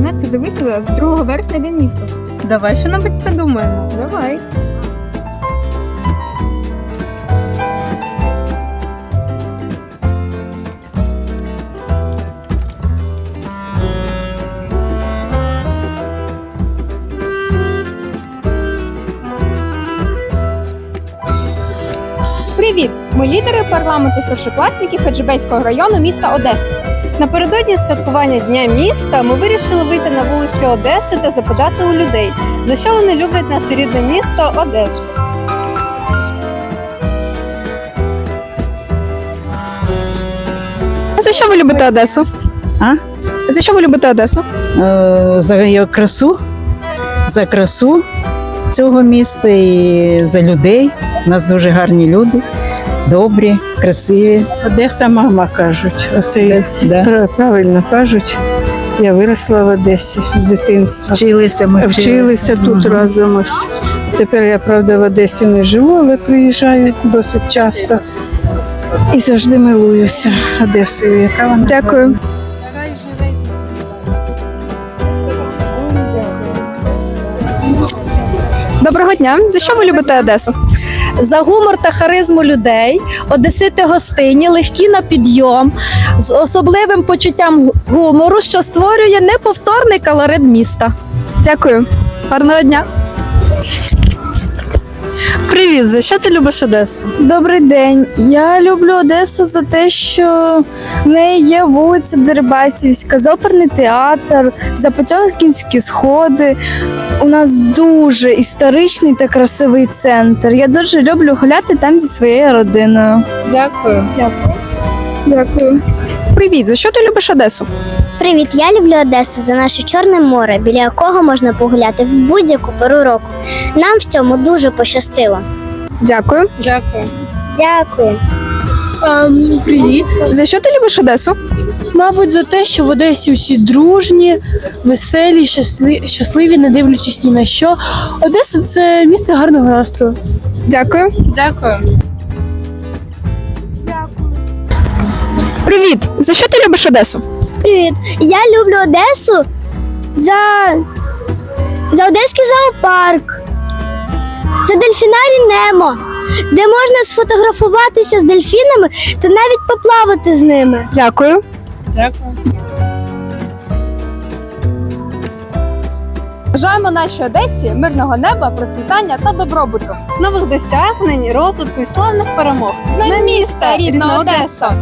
Настя, дивися, 2 вересня день міста. Давай що-небудь придумаємо. Давай. Ми лідери парламенту старшокласників Хаджибейського району міста Одеси. Напередодні святкування Дня міста ми вирішили вийти на вулиці Одеси та запитати у людей, за що вони люблять наше рідне місто Одесу. За що ви любите Одесу? А? За що ви любите Одесу? Е, за її красу, за красу цього міста і за людей. У нас дуже гарні люди, добрі, красиві. Одеса мама кажуть. Оце Да. правильно кажуть. Я виросла в Одесі з дитинства. Вчилися ми Вчилися тут Ага. разом. Ось. Тепер я правда в Одесі не живу, але приїжджаю досить часто. І завжди милуюся Одесою, яка вона. Дякую. Доброго дня. За що ви любите Одесу? За гумор та харизму людей, одесити гостині, легкі на підйом, з особливим почуттям гумору, що створює неповторний колорит міста. Дякую. Гарного дня. Привіт, за що ти любиш Одесу? Добрий день. Я люблю Одесу за те, що в неї є вулиця Дерибасівська, оперний театр, Запотьомкінські сходи. У нас дуже історичний та красивий центр. Я дуже люблю гуляти там зі своєю родиною. Дякую. Дякую. Привіт, за що ти любиш Одесу? Привіт, я люблю Одесу за наше Чорне море, біля якого можна погуляти в будь-яку пору року. Нам в цьому дуже пощастило. Дякую. Дякую. Дякую. Привіт. За що ти любиш Одесу? Мабуть, за те, що в Одесі усі дружні, веселі, щасливі, щасливі, не дивлячись ні на що. Одеса це місце гарного настрою. Дякую. Дякую. Привіт. За що ти любиш Одесу? Привіт. Я люблю Одесу за, за Одеський зоопарк, за дельфінарій Немо, де можна сфотографуватися з дельфінами та навіть поплавати з ними. Дякую. Дякую. Бажаємо нашій Одесі мирного неба, процвітання та добробуту. Нових досягнень, розвитку і славних перемог. На міста, рідна Одеса!